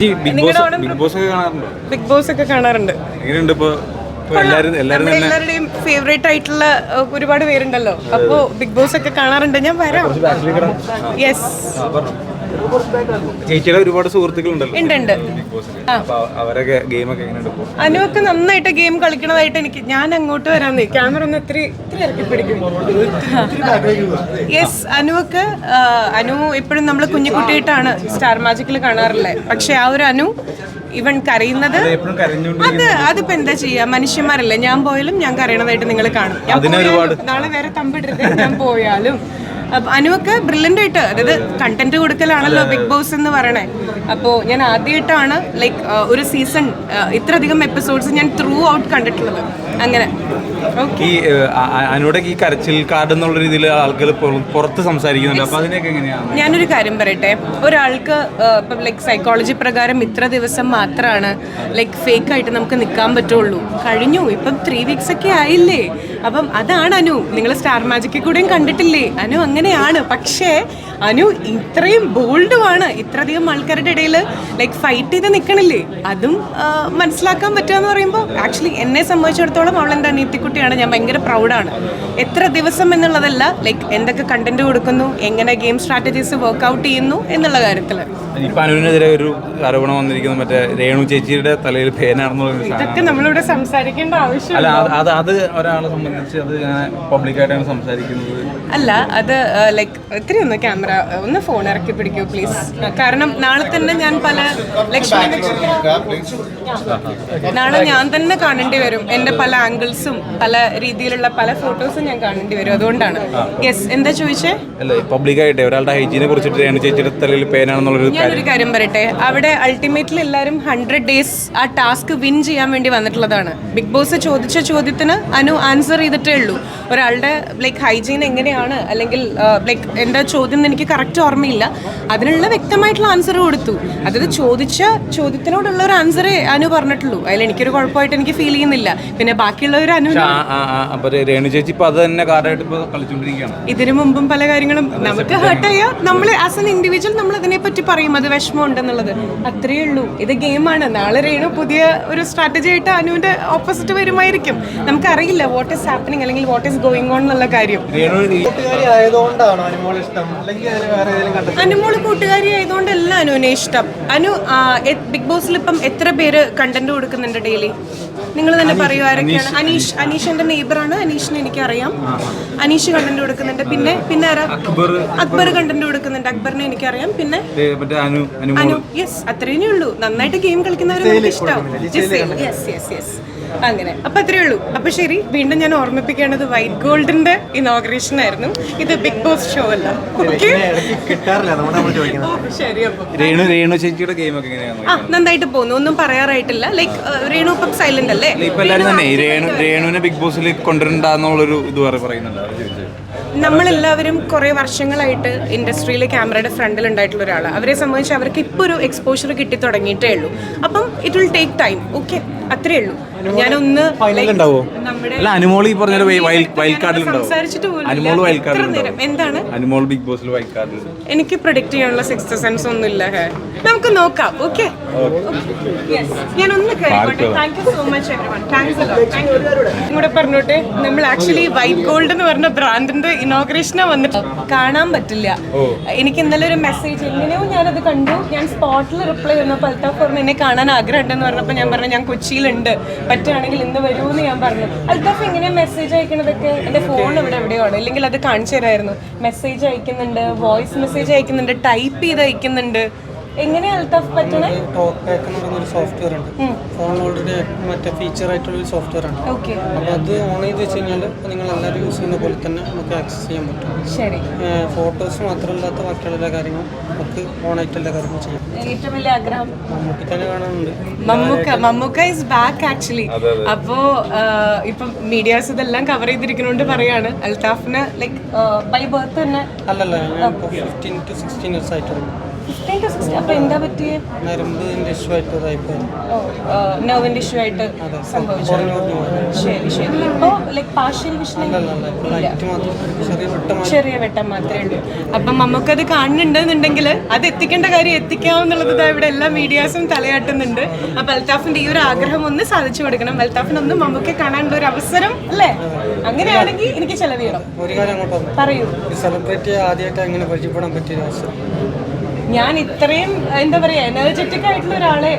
Big boss big boss ഒക്കെ കാണാറുണ്ടോ? Big boss ഒക്കെ കാണാറുണ്ട്. എങ്ങനെയുണ്ട് ഇപ്പോ? എല്ലാവരുടെയും ഫേവറേറ്റ് ആയിട്ടുള്ള ഒരുപാട് പേരുണ്ടല്ലോ. അപ്പോ ബിഗ് ബോസ് ഒക്കെ കാണാറുണ്ട്. ഞാൻ വരാം. യെസ് ചേച്ചിയുടെ ഒരുപാട് സുഹൃത്തുക്കളുണ്ടല്ലോ. ഉണ്ട് ഉണ്ട്. അവരൊക്കെ ഗെയിമൊക്കെ അനുവൊക്കെ നന്നായിട്ട് ഗെയിം കളിക്കണതായിട്ട് എനിക്ക് ഞാൻ അങ്ങോട്ട് വരാൻ ക്യാമറ ഒന്ന് ഇത്ര ഇത്തിരി ഇറക്കി പിടിക്കും. യെസ് അനുവൊക്കെ അനു എപ്പോഴും നമ്മൾ കുഞ്ഞുകുട്ടിയായിട്ടാണ് സ്റ്റാർ മാജിക്കിൽ കാണാറില്ലേ? പക്ഷെ ആ ഒരു അനു ഇവൻ കരയുന്നത് അത് അതിപ്പോ എന്താ ചെയ്യാ? മനുഷ്യന്മാരല്ലേ? ഞാൻ പോയാലും ഞാൻ കരയണതായിട്ട് നിങ്ങൾ കാണും. നാളെ വേറെ തമ്പിടരുത്. ഞാൻ പോയാലും. അനുവൊക്കെ ബ്രില്യന്റ് ആയിട്ട് അതായത് കണ്ടന്റ് കൊടുക്കലാണല്ലോ ബിഗ് ബോസ് എന്ന് പറയണേ. അപ്പോൾ ഞാൻ ആദ്യമായിട്ടാണ് ലൈക്ക് ഒരു സീസൺ ഇത്രയധികം എപ്പിസോഡ്സ് ഞാൻ ത്രൂ ഔട്ട് കണ്ടിട്ടുള്ളത്. അങ്ങനെ. ഈ ഈ കരച്ചിൽ കാർഡ് എന്നുള്ള രീതിയിൽ ആൾക്കാർ പുറത്ത് സംസാരിക്കുന്നുണ്ട്. അപ്പൊ അതിനൊക്കെ എങ്ങനെയാണ്? ഞാനൊരു കാര്യം പറയട്ടെ. ഒരാൾക്ക് ഇപ്പം ലൈക്ക് സൈക്കോളജി പ്രകാരം ഇത്ര ദിവസം മാത്രമാണ് ലൈക്ക് ഫേക്ക് ആയിട്ട് നമുക്ക് നിൽക്കാൻ പറ്റുള്ളൂ. കഴിഞ്ഞു. ഇപ്പം ത്രീ വീക്സ് ഒക്കെ ആയില്ലേ. അപ്പം അതാണ് അനു. നിങ്ങൾ സ്റ്റാർ മാജിക്കിൽ കൂടെയും കണ്ടിട്ടില്ലേ? അനു അങ്ങനെയാണ്. പക്ഷേ അനു ഇത്രയും ബോൾഡുമാണ് ഇത്രയധികം ആൾക്കാരുടെ ഇടയിൽ ലൈക്ക് ഫൈറ്റ് ചെയ്ത് നിൽക്കണില്ലേ അതും മനസ്സിലാക്കാൻ പറ്റുക എന്ന് പറയുമ്പോൾ ആക്ച്വലി എന്നെ സംബന്ധിച്ചിടത്തോളം അവൾ എന്റെ അനീത്തിക്കുട്ടിയാണ് ഞാൻ ഭയങ്കര പ്രൗഡാണ് എത്ര ദിവസം എന്നുള്ളതല്ല ലൈക്ക് എന്തൊക്കെ കണ്ടന്റ് കൊടുക്കുന്നു എങ്ങനെ ഗെയിം സ്ട്രാറ്റജീസ് വർക്ക്ഔട്ട് ചെയ്യുന്നു എന്നുള്ള കാര്യത്തിൽ. അനുവിനെതിരെ ഒരു ആരോപണം വന്നിരിക്കുന്നു മറ്റേ രേണു ചേച്ചിയുടെ തലയിൽ ഇതൊക്കെ നമ്മളിവിടെ സംസാരിക്കേണ്ട ആവശ്യം അല്ല അത് അത് ഒരാളെ സംബന്ധിച്ച് അത് ഇങ്ങനെ പബ്ലിക്കായിട്ടാണ് സംസാരിക്കുന്നത്. അല്ല അത് ലൈക്ക് ഇത്തിരി ഒന്ന് ക്യാമറ ഒന്ന് ഫോൺ ഇറക്കി പിടിക്കൂ പ്ലീസ് കാരണം നാളെ തന്നെ ഞാൻ പല ലക്ഷ്മി നക്ഷത്ര- നാളെ ഞാൻ തന്നെ കാണേണ്ടി വരും. എന്റെ പല ആംഗിൾസും പല രീതിയിലുള്ള പല ഫോട്ടോസും ഞാൻ കാണേണ്ടി വരും. അതുകൊണ്ടാണ്. യെസ് എന്താ ചോദിച്ചേ? അല്ല പബ്ലിക്കായിട്ട് ഒരാളുടെ ഹൈജീനെ കുറിച്ചിട്ട് ചേച്ചിയുടെ തലയിൽ പേനാണെന്നുള്ളൊരു ഞാനൊരു കാര്യം പറയട്ടെ. അവിടെ അൾട്ടിമേറ്റ്ലി എല്ലാവരും ഹൺഡ്രഡ് ഡേയ്സ് ആ ടാസ്ക് വിൻ ചെയ്യാൻ വേണ്ടി വന്നിട്ടുള്ളതാണ്. ബിഗ് ബോസ് ചോദിച്ച ചോദ്യത്തിന് അനു ആൻസർ ചെയ്തിട്ടേ ഉള്ളൂ. ഒരാളുടെ ലൈക്ക് ഹൈജീൻ എങ്ങനെയാണ്? അല്ലെങ്കിൽ ലൈക്ക് എന്താ ചോദ്യം എനിക്ക് കറക്റ്റ് ഓർമ്മയില്ല. അതിനുള്ള വ്യക്തമായിട്ടുള്ള ആൻസർ കൊടുത്തു. അതായത് ചോദിച്ച ചോദ്യത്തിനോടുള്ള ഒരു ആൻസറേ അനു പറഞ്ഞിട്ടുള്ളൂ. അതിൽ എനിക്കൊരു കുഴപ്പമായിട്ട് എനിക്ക് ഫീൽ ചെയ്യുന്നില്ല. പിന്നെ ബാക്കിയുള്ളവർ അനു ആ, ആ, ആ, രേണു ചേച്ചി ഇപ്പൊ അത് തന്നെ കാർഡായിട്ട് ഇപ്പൊ കളിച്ചോണ്ടിരിക്കുകയാണ്. ഇതിനു മുമ്പും പല കാര്യങ്ങളും നമുക്ക് ഹേർട്ടായ നമ്മൾ ആസ് എൻ ഇൻഡിവിജ്വൽ നമ്മൾ അതിനെ പറ്റി പറയും. അത് വിഷമം ഉണ്ടെന്നുള്ളത്. അത്രയേ ഉള്ളൂ. ഇത് ഗെയിമാണ് നാളെ രേണു പുതിയ ഒരു സ്ട്രാറ്റജി ആയിട്ട് അനുവിന്റെ ഓപ്പോസിറ്റ് വരുമായിരിക്കും. നമുക്കറിയില്ല വാട്ട് ഈസ് ഹാപ്പനിങ് അല്ലെങ്കിൽ വാട്ട് ഈസ് ഗോയിങ് ഓൺ എന്നുള്ള കാര്യം. ആയതുകൊണ്ടാണോ ഇഷ്ടം. അല്ലെങ്കിൽ അനുമോൾ കൂട്ടുകാരി ആയതുകൊണ്ടല്ല അനുവിനെ ഇഷ്ടം. അനു ബിഗ് ബോസിൽ ഇപ്പം എത്ര പേര് കണ്ടന്റ് കൊടുക്കുന്നുണ്ട് ഡെയിലി നിങ്ങൾ തന്നെ പറയൂ ആരൊക്കെയാണ്. അനീഷ് അനീഷ് എന്റെ നെയ്ബറാണ് അനീഷിനെ എനിക്കറിയാം. അനീഷ് കണ്ടന്റ് കൊടുക്കുന്നുണ്ട്. പിന്നെ പിന്നെ ആരാ? അക്ബർ കണ്ടന്റ് കൊടുക്കുന്നുണ്ട്. അക്ബറിനെ എനിക്കറിയാം. പിന്നെ അനു യെസ് അത്രേ ഉള്ളൂ. നന്നായിട്ട് ഗെയിം കളിക്കുന്നവരെ നമുക്ക് ഇഷ്ടം യെസ് യെസ് യെസ് അങ്ങനെ. അപ്പൊ അത്രേ ഉള്ളൂ. അപ്പൊ ശരി വീണ്ടും ഞാൻ ഓർമ്മിപ്പിക്കേണ്ടത് വൈറ്റ് ഗോൾഡിന്റെ ഇനോഗ്രേഷൻ ആയിരുന്നു. ഇത് ബിഗ് ബോസ് ഷോ അല്ല. രേണു രേണു ചേച്ചിയുടെ എങ്ങനെയാണ് ആ നന്നായിട്ട് പോകുന്നു. ഒന്നും പറയാറായിട്ടില്ല. ലൈക്ക് രേണു ഇപ്പം സൈലന്റ് അല്ലേ? ഇപ്പൊ എല്ലാരും തന്നെ. ഈ രേണു രേണുവിനെ ബിഗ് ബോസിൽ കൊണ്ടുവരണ്ടെന്നുള്ളൊരു ഇത് പറയുന്നുണ്ട്. നമ്മളെല്ലാവരും കുറേ വർഷങ്ങളായിട്ട് ഇൻഡസ്ട്രിയിലെ ക്യാമറയുടെ ഫ്രണ്ടിൽ ഉണ്ടായിട്ടുള്ള ഒരാളാണ് അവരെ സംബന്ധിച്ച് അവർക്ക് ഇപ്പോൾ ഒരു എക്സ്പോഷർ കിട്ടി തുടങ്ങിയിട്ടേ ഉള്ളൂ. അപ്പം it will take time okay അത്രേ ഉള്ളൂ. ഞാനൊന്ന് അനുമോൾ ഈ പറഞ്ഞ എന്താണ്? അനുമോൾ ബിഗ് ബോസിൽ എനിക്ക് പ്രൊഡിക്ട് ചെയ്യാനുള്ള സിക്സ് സെൻസ് ഒന്നും ഇല്ല നമുക്ക് നോക്കാം. ഓക്കെ കേൾക്കട്ടെ താങ്ക് യു സോ മച്ച് കൂടെ പറഞ്ഞോട്ടെ. നമ്മൾ ആക്ച്വലി വൈറ്റ് ഗോൾഡ് എന്ന് പറഞ്ഞ ബ്രാൻഡിന്റെ ഇനോഗ്രേഷനാ വന്നിട്ട് കാണാൻ പറ്റില്ല. എനിക്ക് ഇന്നലെ ഒരു മെസ്സേജ് എങ്ങനെയോ ഞാനത് കണ്ടു. ഞാൻ സ്പോട്ടിൽ റിപ്ലൈ അൽത്താഫ് പറഞ്ഞു എന്നെ കാണാൻ ആഗ്രഹം ഉണ്ടെന്ന് പറഞ്ഞപ്പോൾ ഞാൻ പറഞ്ഞു ഞാൻ കൊച്ചിയിലുണ്ട് പറ്റുകയാണെങ്കിൽ ഇന്ന് വരുമെന്ന് ഞാൻ പറഞ്ഞു. അൽത്താഫ് ഇങ്ങനെ മെസ്സേജ് അയക്കണതൊക്കെ എന്റെ ഫോൺ ഇവിടെ എവിടെയാണ് ഇല്ലെങ്കിൽ അത് കാണിച്ചു തരായിരുന്നു. മെസ്സേജ് അയക്കുന്നുണ്ട് വോയിസ് മെസ്സേജ് അയക്കുന്നുണ്ട് ടൈപ്പ് ചെയ്ത് അയക്കുന്നുണ്ട്. സോഫ്റ്റ്വെയർ ഉണ്ട്. ഫോൺ ഓൾറെഡി മറ്റേ ഫീച്ചർ ആയിട്ടുള്ള ഒരു സോഫ്റ്റ്വെയർ ആണ്. അപ്പോൾ അത് ഓൺ ചെയ്ത് വെച്ച് കഴിഞ്ഞാൽ നിങ്ങൾ എല്ലാവരും യൂസ് ചെയ്യുന്ന പോലെ തന്നെ നമുക്ക് ആക്സസ് ചെയ്യാൻ പറ്റും. ശരി. ഫോട്ടോസ് മാത്രമല്ലാത്ത ബാക്കിയുള്ള എല്ലാ കാര്യങ്ങളും നമുക്ക് ഓൺ ആയിട്ട് എല്ലാ കാര്യങ്ങളും ചെയ്യാം. ഏറ്റവും വലിയ ആഗ്രഹം? തന്നെ കാണാനുണ്ട് Mammookka Mammookka is back actually അപ്പോ ഇപ്പൊ മീഡിയാസ് ഇതെല്ലാം കവർ ചെയ്തിരിക്കുന്നോണ്ട് പറയാണ്. അൽതാഫിന് ലൈക്ക് ബൈ ബർത്ത് തന്നെ. അല്ലല്ല ഞാൻ ഫിഫ്റ്റീൻ ടു സിക്സ്റ്റീൻ ഇയേഴ്സ് ആയിട്ടുള്ളൂ. ഫിഫ്റ്റീൻ ടു സിക്സ്റ്റി അപ്പൊ എന്താ പറ്റിയേ? നരമ്പിന്റെ ഇഷ്യൂ ആയിട്ട് ഇതായിപ്പോയി നെർവിന്റെ ഇഷ്യൂ ആയിട്ട് സംഭവിച്ചു ശരി ശരി. പാർഷ്യൽ വിഷൻ ലൈറ്റ് മാത്രം. ചെറിയ വെട്ടം ചെറിയ വെട്ടം മാത്രമേ ഉള്ളൂ. അപ്പം നമുക്കത് കാണുന്നുണ്ടെന്നുണ്ടെങ്കിൽ അത് എത്തിക്കേണ്ട കാര്യം എത്തിക്കാവുന്നുള്ളത് ദാ ഇവിടെ എല്ലാ മീഡിയാസും തലയാട്ടുന്നുണ്ട്. അപ്പൊ അൽത്താഫിന്റെ ഈ ഒരു ആഗ്രഹം ഒന്ന് സാധിച്ചു കൊടുക്കണം. അൽത്താഫിനൊന്ന് മമ്മൂക്കെ കാണാനുള്ള ഒരു അവസരം അല്ലേ? അങ്ങനെയാണെങ്കിൽ എനിക്ക് ചെലവ് ചെയ്യണം. ഒരു കാര്യം അങ്ങോട്ട് പറയൂ. സെലിബ്രിറ്റി ആദ്യമായിട്ട് എങ്ങനെ പരിചയപ്പെടാൻ പറ്റിയ അവസരം? ഞാൻ ഇത്രയും എന്താ പറയാ എനർജറ്റിക് ആയിട്ടുള്ള ഒരാളെ